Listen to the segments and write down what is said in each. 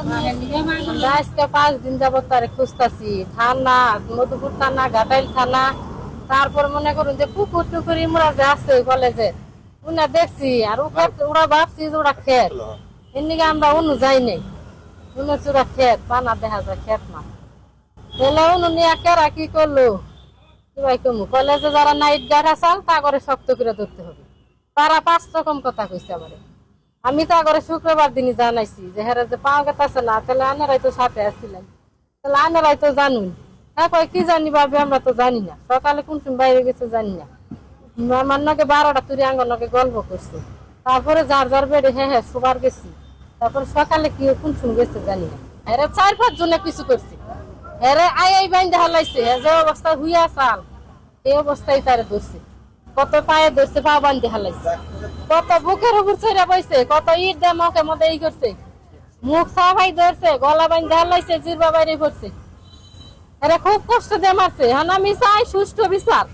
আমরা আজকে পাঁচ দিন যাবত তারে খুঁজতাছি। থানা মধুপুর থানা ঘাটাইল থানা। তারপর মনে করুন যে পুকুর টুকুর ইমরা যে আছে কলেজে উনা দেখছি আর ওরা ভাবছি যে ওরা খেত। এমনিকে আমরা অন্য যাই নাই। উনি চূড়া খেত পানা দেখা যায় খেত না। তাহলে উনি নিয়ে কেরা কি করল? কিবাই কমু কলেজে যারা নাইট গার্ড আসাল তা করে শক্ত করে ধরতে হবে। তারা পাঁচ রকম কথা কইছে আমারে। আমি তো আগরে শুক্রবার দিনই জানাইছি যে হেরে যে পাওয়া গেছে না, তাহলে আনারাই তো সাথে আসছিলেন তাহলে আনারাই তো জানুন। হ্যাঁ কয়, কি জানি ভাবি, আমরা তো জানি না। সকালে কোন সময় বাইরে গেছে জানি না। আমার নাকি বারোটা তুরি আঙ্গর নাকি গল্প করছে। তারপরে যার যার বেড়ে হ্যাঁ হ্যাঁ সবার গেছি। তারপরে সকালে কি কোন সময় গেছে জানি না। এরা চার, পাঁচ জনে কিছু করছে। এরে আই আই, বাইন্দে হালাইছে। হে যে অবস্থা, হুইয়া চাল। এই অবস্থায় তারে ধরছে। কত পায়ে ধরছে, পা বান্ধি হালাইছে। কত বুকের উপর চড়া পাইছে কত ইট দে মুখে মধ্যে ই করছে। মুখ সাফাই ধরছে, গলা বান্ধি হালাইছে জিরবা বাইরে করছে এরা খুব কষ্ট দিয়ে মারছে। হ্যাঁ আমি চাই সুষ্ঠু বিচার।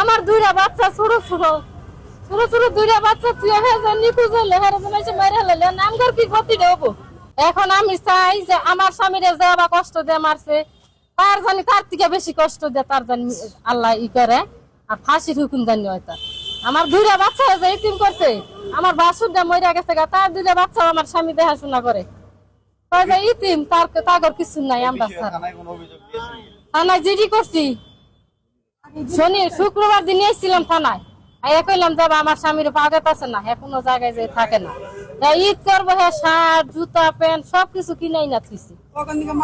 আমার দুইটা বাচ্চা ছোট ছোট। ছোট ছোট দুইটা বাচ্চা তুই হয়ে নিখোঁজ হলে জানাইছে মাইরে হলে নামগার কি গতি দেবো এখন আমি চাই যে আমার স্বামীরে যে আবার কষ্ট দিয়ে মারছে, তার জানি তার থেকে বেশি কষ্ট দিয়ে তার জানি আল্লাহ ই করে। আর ফাঁসির হুকুম জানি হয়তো। আমার দুইটা বাচ্চা যে ইতিম করছে। আমার বাসুর দিয়ে মরিয়া গেছে গা, তার দুইটা বাচ্চা আমার স্বামী দেখাশোনা করে। যে ইতিম তার তাগর কিছু নাই আমরা থানায় জিডি করছি। শনি শুক্রবার দিন এসেছিলাম থানায়। আইয়া কইলাম যাবা আমার স্বামীর পাগত আছে না কোনো জায়গায় যে থাকে না। ঈদ করব হ্যাঁ শার্ট জুতা প্যান্ট সবকিছু কিনাই না থুইছি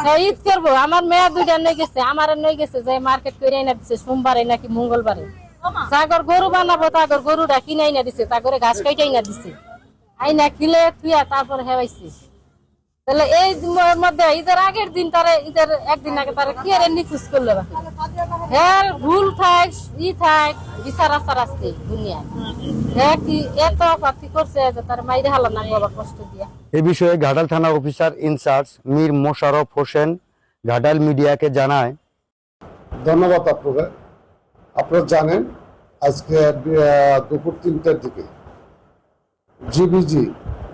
হ্যাঁ ঈদ করব। আমার মেয়ে দুইটা নিয়ে গেছে আমার নিয়ে গেছে যে মার্কেট করে না দিছে সোমবারে নাকি মঙ্গলবারে। তাগর গরু বানাবো তাগর গরুটা কিনাই না দিছে তাগরে ঘাস কাইটাই না দিছে। আইনা কিলে থুয়া তারপর হেওয়াইছে। তাহলে এই মধ্যে ঈদের আগের দিন তারা ঈদের একদিন আগে তারা কি আরে নিখোঁজ করল হ্যাঁ ভুল থাক ই থাক বিচার আচার দুনিয়ায়? হ্যাঁ কি এত পাতি করছে যে তার মাইরে হালা না বাবা কষ্ট দিয়া। এ বিষয়ে ঘাটাল থানা officer in charge Mir Musharraf Hossain Ghatal মিডিয়াকে জানায়। ধন্যবাদ আপনারা আপনারা জানেন আজকে আহ, দুপুর তিনটার দিকে জিবিজি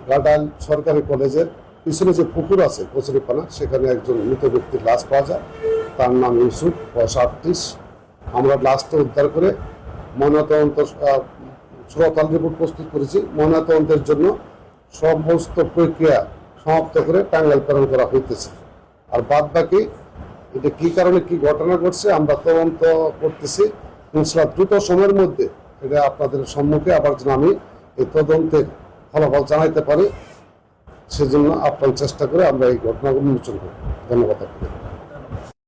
গাডাল সরকারি কলেজের পিছনে যে পুকুর আছে কচুরিপানা সেখানে একজন মৃত ব্যক্তির লাশ পাওয়া যায়। তার নাম ইউসুফ বয়স আটত্রিশ। আমরা লাশটা উদ্ধার করে ময়নাতদন্ত সুরতাল রিপোর্ট প্রস্তুত করেছি। ময়নাতদন্তের জন্য সমস্ত প্রক্রিয়া সমাপ্ত করে টাঙ্গাইল প্রেরণ করা হইতেছে। আর বাদ বাকি এটা কী কারণে কি ঘটনা ঘটছে আমরা তদন্ত করতেছি। ইনশাল্লাহ দ্রুত সময়ের মধ্যে এটা আপনাদের সম্মুখে আবার যেন আমি এই তদন্তের ফলাফল জানাইতে পারি, সেজন্য আপনার চেষ্টা করে আমরা এই ঘটনাগুলো উন্মোচন করি ধন্যবাদ আপনাদের